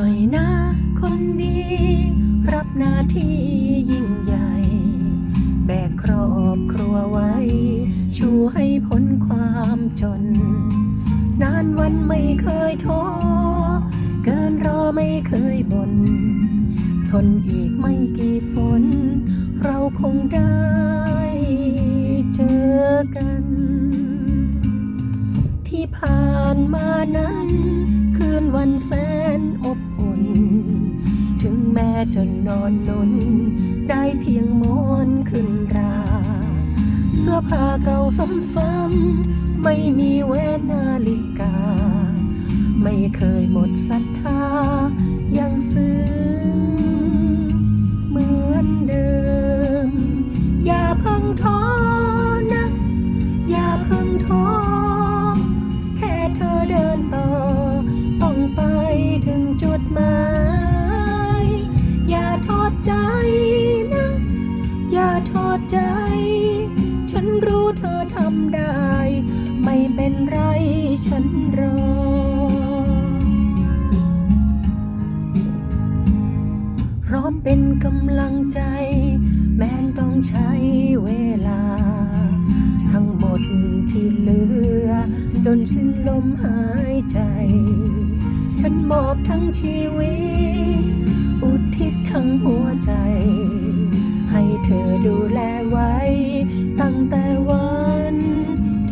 หน่อยนะ คนนี้รับหน้าที่ยิ่งใหญ่ แบกครอบครัวไว้ ชูให้พ้นความจน นานวันไม่เคยท้อเกินรอไม่เคยบน่นทนอีกไม่กี่ฝน เราคงได้เจอกัน ที่ผ่านมานั้น คืนวันแสนอบ อุ่นถึงแม้จนนอนนนได้เพียงมอนขึ้นรา เสื้อผ้าเก่าซ้ำๆไม่มีแหวนนาฬิกา ไม่เคยหมดศรัทธายังซื้อ ใจ ฉันรู้เธอทำได้ ไม่เป็นไรฉันรอ พร้อมเป็นกำลังใจ แม้ต้องใช้เวลา ทั้งหมดที่เหลือ จนสิ้นลมหายใจ ฉันมอบทั้งชีวิต อุทิศทั้งหัวใจ ธอดูแลไว้ ตั้งแต่วัน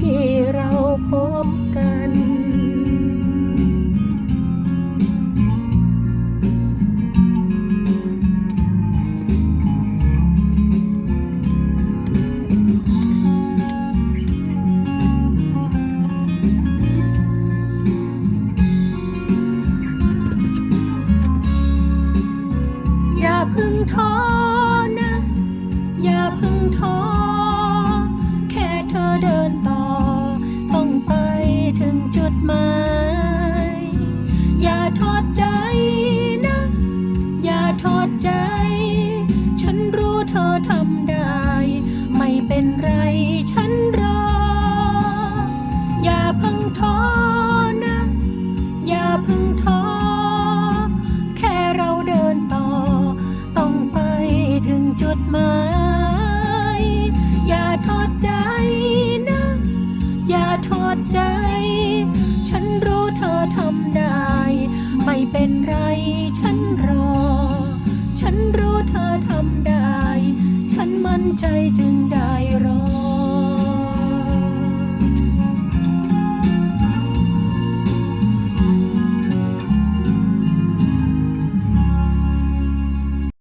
ที่เราพบกัน อย่าเพึ่งท้อ ทอดใจนะ อย่าทอดใจ ฉันรู้เธอทำได้ ไม่เป็นไรฉันรอ อย่าพึ่งท้อนะ อย่าพึ่งท้อ แค่เราเดินต่อ ต้องไปถึงจุดหมาย อย่าทอดใจนะ อย่าทอดใจ เป็นไร ฉันรอ ฉันรู้เธอทำได้ ฉันมั่นใจจึงได้